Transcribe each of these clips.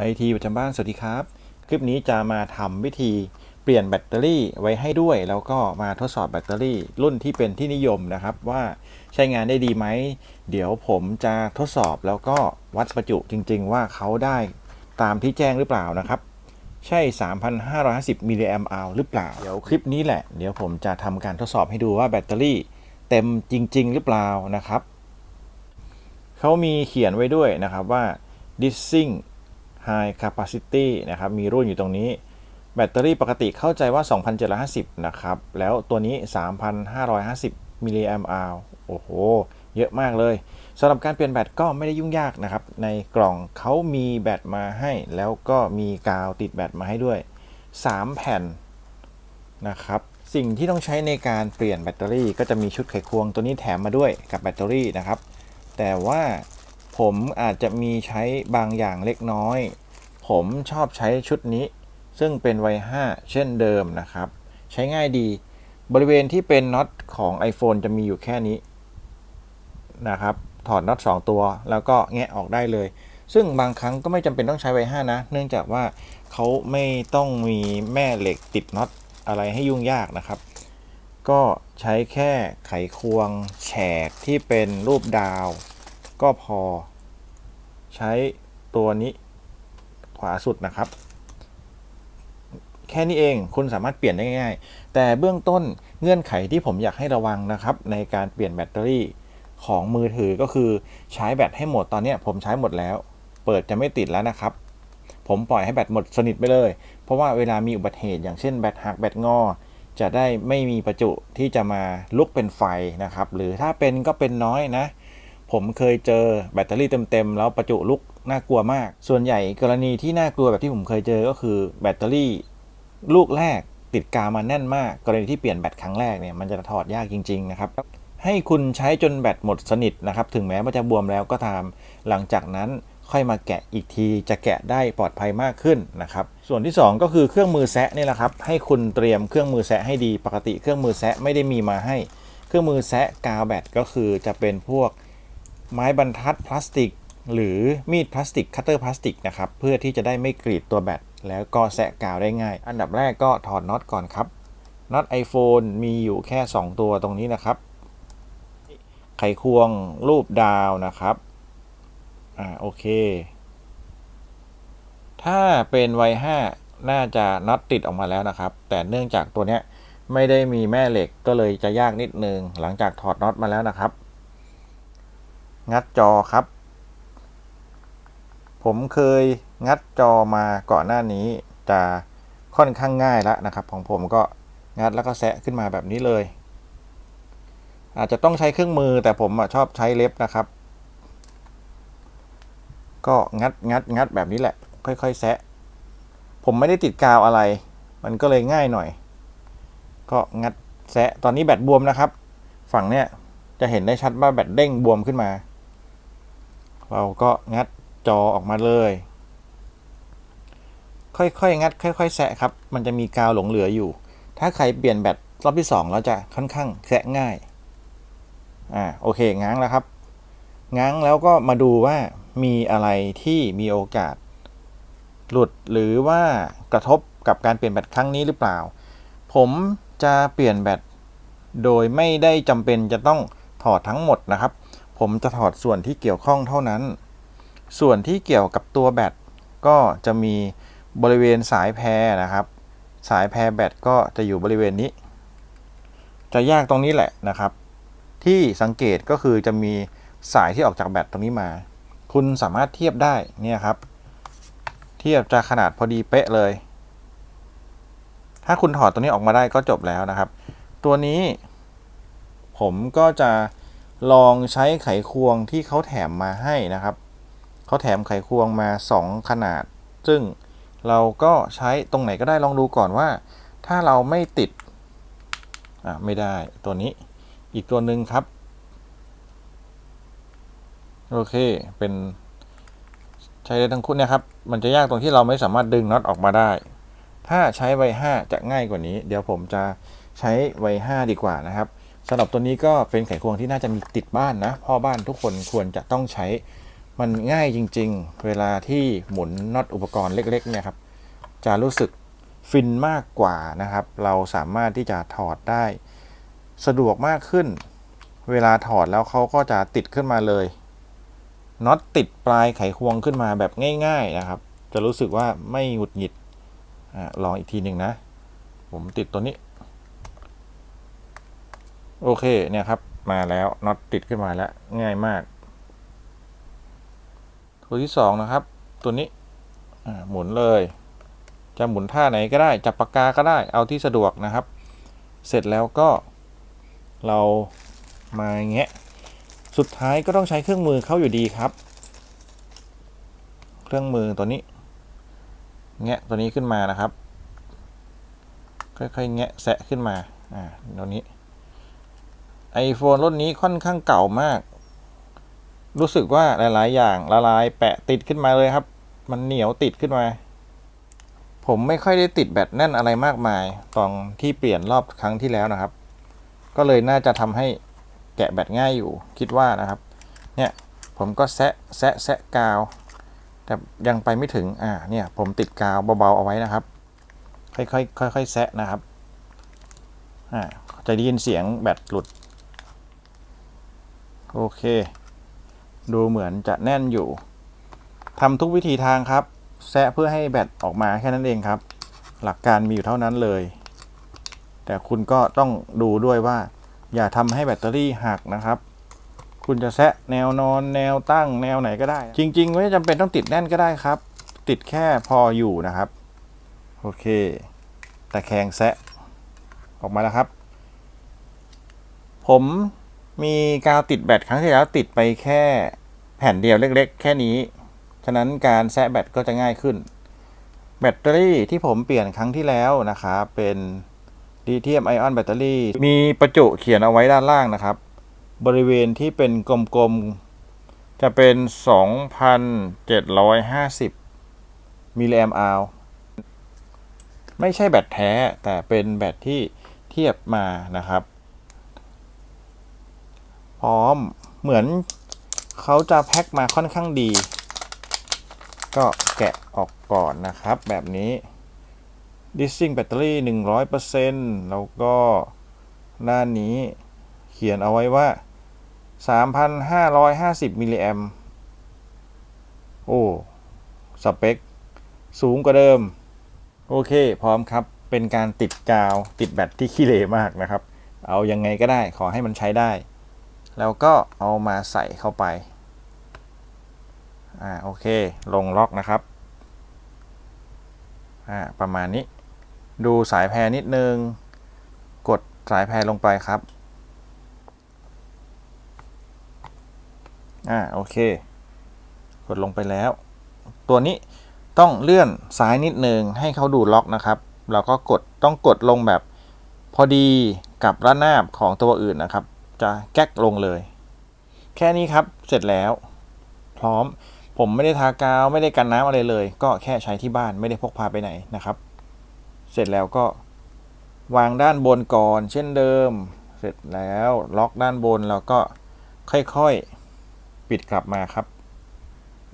ไอทีประจำบ้าน สวัสดีครับ คลิปนี้จะมาทำวิธีเปลี่ยนแบตเตอรี่ไว้ให้ด้วย แล้วก็มาทดสอบแบตเตอรี่ รุ่นที่เป็นที่นิยมนะครับ ว่าใช้งานได้ดีไหม เดี๋ยวผมจะทดสอบแล้วก็วัดประจุจริง ๆ ว่าเขาได้ตามที่แจ้งหรือเปล่านะครับ ใช่ 3,550มิลลิแอมป์อหรือเปล่า เดี๋ยวคลิปนี้แหละ เดี๋ยวผมจะทำการทดสอบให้ดูว่าแบตเตอรี่ เต็มจริง ๆ หรือเปล่านะครับเขามีเขียนไว้ด้วยนะครับว่า dissing high capacity นะครับมีรุ่นอยู่ตรงนี้ แบตเตอรี่ปกติเข้าใจว่า 2,750 นะครับ แล้วตัวนี้ 3,550 มิลลิแอมป์อโอ้โห เยอะมากเลยสำหรับการเปลี่ยนแบตก็ไม่ได้ยุ่งยากนะครับ ในกล่องเขามีแบตมาให้ แล้วก็มีกาวติดแบตมาให้ด้วย 3 แผ่นนะครับสิ่งที่ต้องใช้ในการเปลี่ยนแบตเตอรี่ก็จะมีชุดไขควงตัวนี้แถมมาด้วยกับแบตเตอรี่นะครับ แต่ว่า ผมอาจจะมีใช้บางอย่างเล็กน้อย ผมชอบใช้ชุดนี้ ซึ่งเป็นไว5เช่นเดิมนะครับ ใช้ง่ายดี บริเวณที่เป็นน็อตของ iPhone จะมีอยู่แค่นี้นะครับ ถอดน็อต2 ตัว แล้วก็แงะออกได้เลย ซึ่งบางครั้งก็ไม่จำเป็นต้องใช้ไว5นะ เนื่องจากว่าเขาไม่ต้องมีแม่เหล็กติดน็อตอะไรให้ยุ่งยากนะครับ ก็ใช้แค่ไขควงแฉกที่เป็นรูปดาว ก็พอใช้ตัวนี้ขวาสุดนะครับ แค่นี้เองคุณสามารถเปลี่ยนได้ง่ายๆ แต่เบื้องต้นเงื่อนไขที่ผมอยากให้ระวังนะครับ ในการเปลี่ยนแบตเตอรี่ของมือถือก็คือใช้แบตให้หมดตอนนี้ผมใช้หมดแล้ว เปิดจะไม่ติดแล้วนะครับ ผมปล่อยให้แบตหมดสนิทไปเลย เพราะว่าเวลามีอุบัติเหตุอย่างเช่นแบตหักแบตงอ จะได้ไม่มีประจุที่จะมาลุกเป็นไฟนะครับ หรือถ้าเป็นก็เป็นน้อยนะ ผมเคยเจอแบตเตอรี่เต็มๆแล้วประจุลุกน่ากลัวมาก ส่วนใหญ่กรณีที่น่ากลัวแบบที่ผมเคยเจอก็คือ แบตเตอรี่ลูกแรกติดกาวมาแน่นมาก กรณีที่เปลี่ยนแบตครั้งแรกเนี่ยมันจะถอดยากจริงๆนะครับให้คุณใช้จนแบตหมดสนิทนะครับถึงแม้ว่าจะบวมแล้วก็ตาม หลังจากนั้นค่อยมาแกะอีกทีจะแกะได้ปลอดภัยมากขึ้นนะครับส่วนที่ 2 ก็คือเครื่องมือแซะนี่แหละครับให้คุณเตรียมเครื่องมือแซะให้ดีปกติเครื่องมือแซะไม่ได้มีมาให้ เครื่องมือแซะกาวแบตก็คือจะเป็นพวก ไม้บรรทัดพลาสติก หรือมีดพลาสติกคัตเตอร์พลาสติกนะครับเพื่อที่จะได้ไม่กรีดตัวแบตแล้วก็แสะกาวได้ง่าย อันดับแรกก็ถอดน็อตก่อนครับน็อต iPhone มีอยู่แค่ 2 ตัวตรงนี้นะครับ ไขควงรูปดาวนะครับ อ่าโอเค ถ้าเป็นไว5น่าจะน็อตติดออกมาแล้วนะครับ แต่เนื่องจากตัวเนี้ยไม่ได้มีแม่เหล็กก็เลยจะยากนิดนึง หลังจากถอดน็อตมาแล้วนะครับ งัดจอครับ ผมเคยงัดจอมาก่อนหน้านี้จะค่อนข้างง่ายแล้วนะครับ ของผมก็งัดแล้วก็แซะขึ้นมาแบบนี้เลย อาจจะต้องใช้เครื่องมือแต่ผมชอบใช้เล็บนะครับ ก็งัดงัดงัดแบบนี้แหละ ค่อยๆ แซะ ผมไม่ได้ติดกาวอะไร มันก็เลยง่ายหน่อย ก็งัดแซะตอนนี้แบตบวมนะครับ ฝั่งเนี้ยจะเห็นได้ชัดว่าแบตเด้งบวมขึ้นมา เราก็งัดจอออกมาเลย ค่อยๆงัด ค่อยๆแสะครับ มันจะมีกาวหลงเหลืออยู่ ถ้าใครเปลี่ยนแบตรอบที่ 2 แล้วจะค่อนข้างแสะง่าย อ่าโอเคง้างแล้วครับ ง้างแล้วก็มาดูว่ามีอะไรที่มีโอกาส หลุดหรือว่ากระทบกับการเปลี่ยนแบตครั้งนี้หรือเปล่า ผมจะเปลี่ยนแบตโดยไม่ได้จำเป็นจะต้องถอดทั้งหมดนะครับ ผมจะถอดส่วนที่เกี่ยวข้องเท่านั้น ส่วนที่เกี่ยวกับตัวแบตก็จะมีบริเวณสายแพรนะครับ สายแพรแบตก็จะอยู่บริเวณนี้ จะยากตรงนี้แหละนะครับ ที่สังเกตก็คือจะมีสายที่ออกจากแบตตรงนี้มา คุณสามารถเทียบได้เนี่ยครับ เทียบจะขนาดพอดีเป๊ะเลย ถ้าคุณถอดตัวนี้ออกมาได้ก็จบแล้วนะครับ ตัวนี้ผมก็จะ ลองใช้ไขควงที่เขาแถมมาให้นะครับ เขาแถมไขควงมา 2 ขนาด ซึ่งเราก็ใช้ตรงไหนก็ได้ลองดูก่อนว่า ถ้าเราไม่ติด อะ ไม่ได้ตัวนี้อีกตัวหนึ่งครับ โอเค เป็นใช้ได้ทั้งคู่นะครับ มันจะยากตรงที่เราไม่สามารถดึงน็อตออกมาได้ ถ้าใช้ไว5จะง่ายกว่านี้ เดี๋ยวผมจะใช้ไว5ดีกว่านะครับ สำหรับตัวนี้ก็เป็นไขควงที่น่าจะมีติดบ้านนะพ่อบ้านทุกคนควรจะต้องใช้มันง่ายจริง ๆ เวลาที่หมุนน็อตอุปกรณ์เล็กๆเนี่ยครับจะรู้สึกฟินมากกว่านะครับ เราสามารถที่จะถอดได้ สะดวกมากขึ้น เวลาถอดแล้วเขาก็จะติดขึ้นมาเลยน็อตติดปลายไขควงขึ้นมาแบบง่าย ๆนะครับ จะรู้สึกว่าไม่หงุดหงิดอลองอีกทีหนึ่งนะ ผมติดตัวนี้ โอเคเนี่ยครับ มาแล้วน็อตติดขึ้นมาแล้ว ง่ายมาก ตัวที่สองนะครับ ตัวนี้หมุนเลย จะหมุนท่าไหนก็ได้ จับปากกาก็ได้เอาที่สะดวกนะครับ เสร็จแล้วก็ เรามาแงะสุดท้ายก็ต้องใช้เครื่องมือเข้าอยู่ดีครับ เครื่องมือตัวนี้แงะตัวนี้ขึ้นมานะครับ ค่อยๆแงะแสะขึ้นมาอ่าตัวนี้ iPhone รุ่นนี้ค่อนข้างเก่ามาก รู้สึกว่าหลาย ๆ อย่างละลายแปะติดขึ้นมาเลยครับ มันเหนียวติดขึ้นมา ผมไม่ค่อยได้ติดแบตแน่นอะไรมากมาย ตอนที่เปลี่ยนรอบครั้งที่แล้วนะครับ ก็เลยน่าจะทำให้แกะแบตง่ายอยู่ คิดว่านะครับ เนี่ยผมก็แซะแซะแซะกาว แต่ยังไปไม่ถึง อ่า เนี่ย ผมติดกาวเบา ๆ เอาไว้นะครับ ค่อยๆค่อยๆแซะนะครับ อ่า จะได้ยินเสียงแบตหลุด โอเค ดูเหมือนจะแน่นอยู่ทำทุกวิธีทางครับ แซะเพื่อให้แบตออกมาแค่นั้นเองครับ หลักการมีอยู่เท่านั้นเลย แต่คุณก็ต้องดูด้วยว่า อย่าทำให้แบตเตอรี่หักนะครับ คุณจะแซะแนวนอนแนวตั้งแนวไหนก็ได้ จริง ๆ ไม่จำเป็นต้องติดแน่นก็ได้ครับ ติดแค่พออยู่นะครับ โอเค แต่แคงแซะออกมาแล้วครับ ผม มีกาวติดแบตครั้งที่แล้วติดไปแค่แผ่นเดียวเล็ก ๆ แค่นี้ ฉะนั้นการแซะแบตก็จะง่ายขึ้น แบตเตอรี่ที่ผมเปลี่ยนครั้งที่แล้วนะครับเป็นลิเธียมไอออนแบตเตอรี่มีประจุเขียนเอาไว้ด้านล่างนะครับ บริเวณที่เป็นกลมๆ จะเป็น 2,750 มิลลิแอมป์อาวไม่ใช่แบตแท้แต่เป็นแบตที่เทียบมานะครับ พร้อมเหมือนเขาจะแพ็คมาค่อนข้างดี ก็แกะออกก่อนนะครับ แบบนี้ dissing แบตเตอรี่100%แล้วก็ด้านี้เขียนเอาไว้ว่า 3,550มิลลิแอมโอ้ สเปค สูงกว่าเดิม โอเค พร้อมครับ เป็นการติดกาว ติดแบตที่ขี้เหร่มากนะครับ เอายังไงก็ได้ ขอให้มันใช้ได้ แล้วก็เอามาใส่เข้าไป อ่าโอเค ลงล็อกนะครับ อ่าประมาณนี้ ดูสายแพรนิดนึง กดสายแพรลงไปครับ อ่าโอเค กดลงไปแล้ว ตัวนี้ต้องเลื่อนซ้ายนิดนึงให้เขาดูล็อกนะครับเราก็กดต้องกดลงแบบพอดีกับระนาบของตัวอื่นนะครับ จะแก๊กลงเลย แค่นี้ครับเสร็จแล้ว พร้อมผมไม่ได้ทากาวไม่ได้กันน้ำอะไรเลย ก็แค่ใช้ที่บ้านไม่ได้พกพาไปไหนนะครับ เสร็จแล้วก็วางด้านบนก่อน เช่นเดิม เสร็จแล้วล็อกด้านบนแล้วก็ค่อยๆปิดกลับมาครับ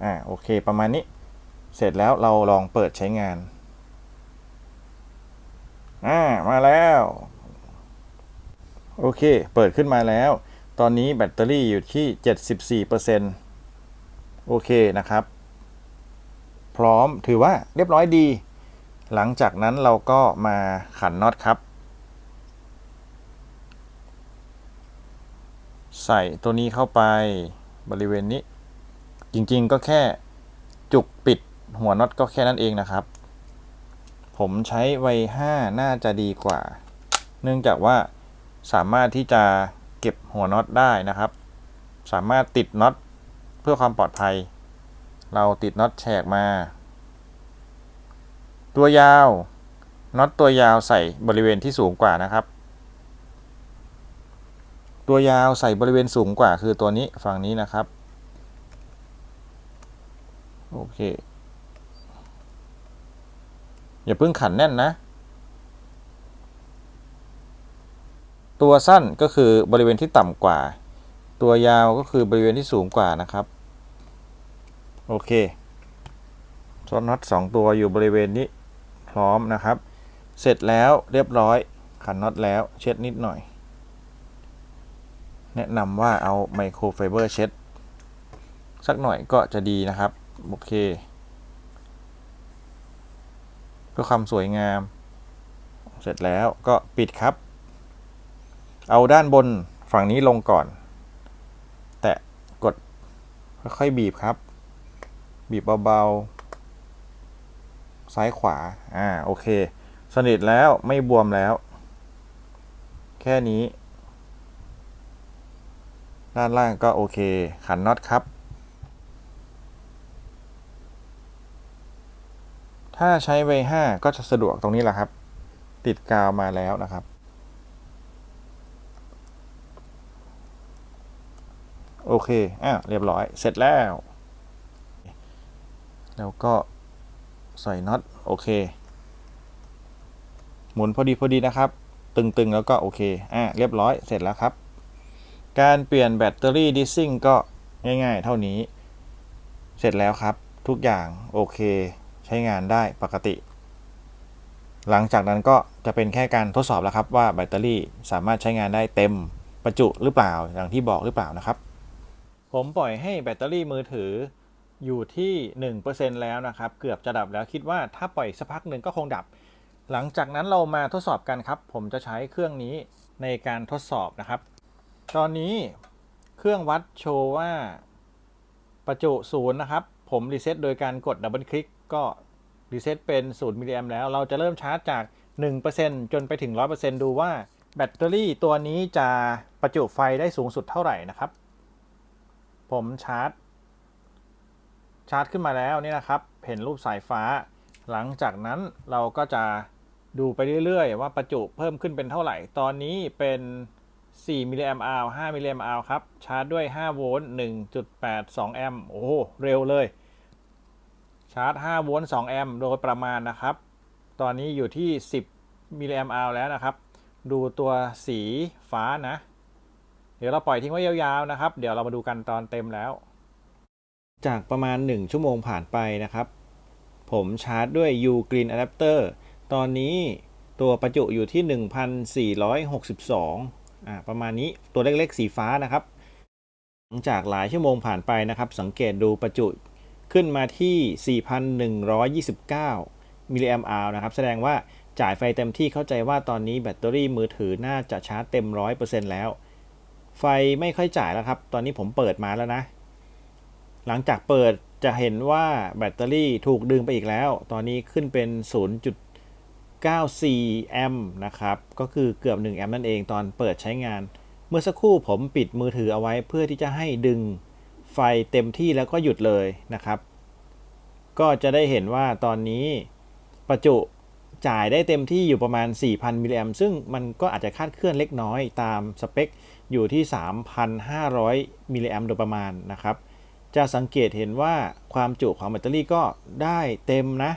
อ่าโอเคประมาณนี้ เสร็จแล้วเราลองเปิดใช้งานอ่ามาแล้ว โอเค เปิดขึ้นมาแล้ว ตอนนี้แบตเตอรี่อยู่ที่ 74%โอเคนะครับ พร้อมถือว่าเรียบร้อยดี หลังจากนั้นเราก็มาขันน็อตครับ ใส่ตัวนี้เข้าไปบริเวณนี้ จริงๆก็แค่จุกปิดหัวน็อตก็แค่นั้นเองนะครับ ผมใช้ไว5น่าจะดีกว่า เนื่องจากว่า สามารถที่จะเก็บหัวน็อตได้นะครับ สามารถติดน็อตเพื่อความปลอดภัย เราติดน็อตแฉกมา ตัวยาวน็อตตัวยาวใส่บริเวณที่สูงกว่านะครับ ตัวยาวใส่บริเวณสูงกว่าคือตัวนี้ฝั่งนี้นะครับโอเคอย่าเพิ่งขันแน่นนะ ตัวสั้นก็คือบริเวณที่ต่ำกว่า ตัวยาวก็คือบริเวณที่สูงกว่านะครับ โอเคสน็อตสองตัวอยู่บริเวณนี้พร้อมนะครับ เสร็จแล้วเรียบร้อยขันน็อตแล้วเช็ดนิดหน่อย แนะนำว่าเอาไมโครไฟเบอร์เช็ด สักหน่อยก็จะดีนะครับ โอเคเพื่อความสวยงาม เสร็จแล้วก็ปิดครับ เอาด้านบนฝั่งนี้ลงก่อน แตะกดค่อยๆบีบครับ บีบเบาๆ ซ้ายขวา อ่า โอเค สนิทแล้วไม่บวมแล้ว แค่นี้ ด้านล่างก็โอเค ขันน็อตครับ ถ้าใช้ไว้5ก็จะสะดวกตรงนี้แหละครับ ติดกาวมาแล้วนะครับ โอเคอะเรียบร้อย เสร็จแล้ว แล้วก็ใส่น็อต โอเค หมุนพอดีพอดีนะครับ ตึงๆ แล้วก็โอเค อะ เรียบร้อย เสร็จแล้วครับ การเปลี่ยนแบตเตอรี่ดิสซิ่งก็ง่ายๆ เท่านี้ เสร็จแล้วครับ ทุกอย่างโอเค ใช้งานได้ปกติ หลังจากนั้นก็จะเป็นแค่การทดสอบแล้วครับว่าแบตเตอรี่สามารถใช้งานได้เต็มประจุหรือเปล่า อย่างที่บอกหรือเปล่านะครับ ผมปล่อยให้แบตเตอรี่มือถืออยู่ที่ 1%แล้วนะครับ เกือบจะดับแล้วคิดว่าถ้าปล่อยสักพักหนึ่งก็คงดับ หลังจากนั้นเรามาทดสอบกันครับ ผมจะใช้เครื่องนี้ในการทดสอบนะครับ ตอนนี้เครื่องวัดโชว์ว่าประจุศูนย์นะครับ ผมรีเซ็ตโดยการกดดับเบิลคลิกก็รีเซ็ตเป็น0มิลลิแอมแล้ว เราจะเริ่มชาร์จจาก 1%จนไปถึง 100%ดูว่าแบตเตอรี่ตัวนี้จะประจุไฟได้สูงสุดเท่าไหร่นะครับ ผมชาร์จ ชาร์จขึ้นมาแล้วนี่นะครับ เห็นรูปสายฟ้า หลังจากนั้นเราก็จะดูไปเรื่อยๆ ว่าประจุเพิ่มขึ้นเป็นเท่าไหร่ ตอนนี้เป็น4มิลลิแอมป์อาว5มิลลิแอมป์อาวครับ ชาร์จด้วย 5 โวลต์ 1.82 แอมป์ โอ้โห เร็วเลย ชาร์จ 5 โวลต์ 2 แอมป์ โดยประมาณนะครับ ตอนนี้อยู่ที่ 10มิลลิแอมป์อาวแล้วนะครับ ดูตัวสีฟ้านะ เดี๋ยวเราปล่อยทิ้งไว้ยาวๆนะครับ เดี๋ยวเรามาดูกันตอนเต็มแล้ว จากประมาณ 1 ชั่วโมงผ่านไปนะครับ ผมชาร์จด้วย U Green Adapter ตอนนี้ตัวประจุอยู่ที่ 1,462อ่าประมาณนี้ตัวเล็กๆสีฟ้านะครับ หลังจากหลายชั่วโมงผ่านไปนะครับ สังเกตดูประจุขึ้นมาที่ 4,129 มิลลิแอมป์อนะครับ แสดงว่าจ่ายไฟเต็มที่เข้าใจว่าตอนนี้แบตเตอรี่มือถือน่าจะชาร์จเต็ม 100%แล้ว ไฟไม่ค่อยจ่ายแล้วครับ ตอนนี้ผมเปิดมาแล้วนะ หลังจากเปิดจะเห็นว่าแบตเตอรี่ถูกดึงไปอีกแล้ว ตอนนี้ขึ้นเป็น 0.94 แอมป์นะครับ ก็คือเกือบ 1 แอมป์นั่นเองตอนเปิดใช้งาน เมื่อสักครู่ผมปิดมือถือเอาไว้เพื่อที่จะให้ดึงไฟเต็มที่แล้วก็หยุดเลยนะครับ ก็จะได้เห็นว่าตอนนี้ประจุจ่ายได้เต็มที่อยู่ประมาณ 4,000 มิลลิแอมป์ซึ่งมันก็อาจจะคาดเคลื่อนเล็กน้อยตามสเปค อยู่ที่ 3,500 มิลลิแอมป์โดยประมาณนะครับ จะสังเกตเห็นว่าความจุของแบตเตอรี่ก็ได้เต็มนะ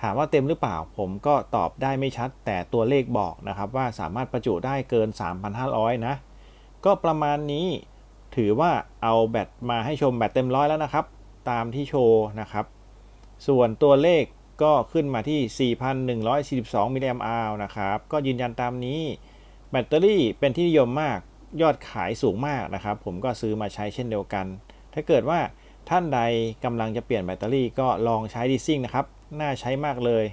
ถามว่าเต็มหรือเปล่า ผมก็ตอบได้ไม่ชัด แต่ตัวเลขบอกนะครับว่าสามารถประจุได้เกิน 3,500 นะ ก็ประมาณนี้ถือว่าเอาแบตมาให้ชมแบตเต็มร้อยแล้วนะครับ ตามที่โชว์นะครับ ส่วนตัวเลขก็ขึ้นมาที่ 4,142มิลลิแอมป์อาวนะครับ ก็ยืนยันตามนี้ แบตเตอรี่เป็นที่นิยมมาก ยอดขายสูงมากนะครับ ผมก็ซื้อมาใช้เช่นเดียวกัน ถ้าเกิดว่าท่านใดกำลังจะเปลี่ยนแบตเตอรี่ก็ลองใช้ดีซิ่งนะครับ น่าใช้มากเลย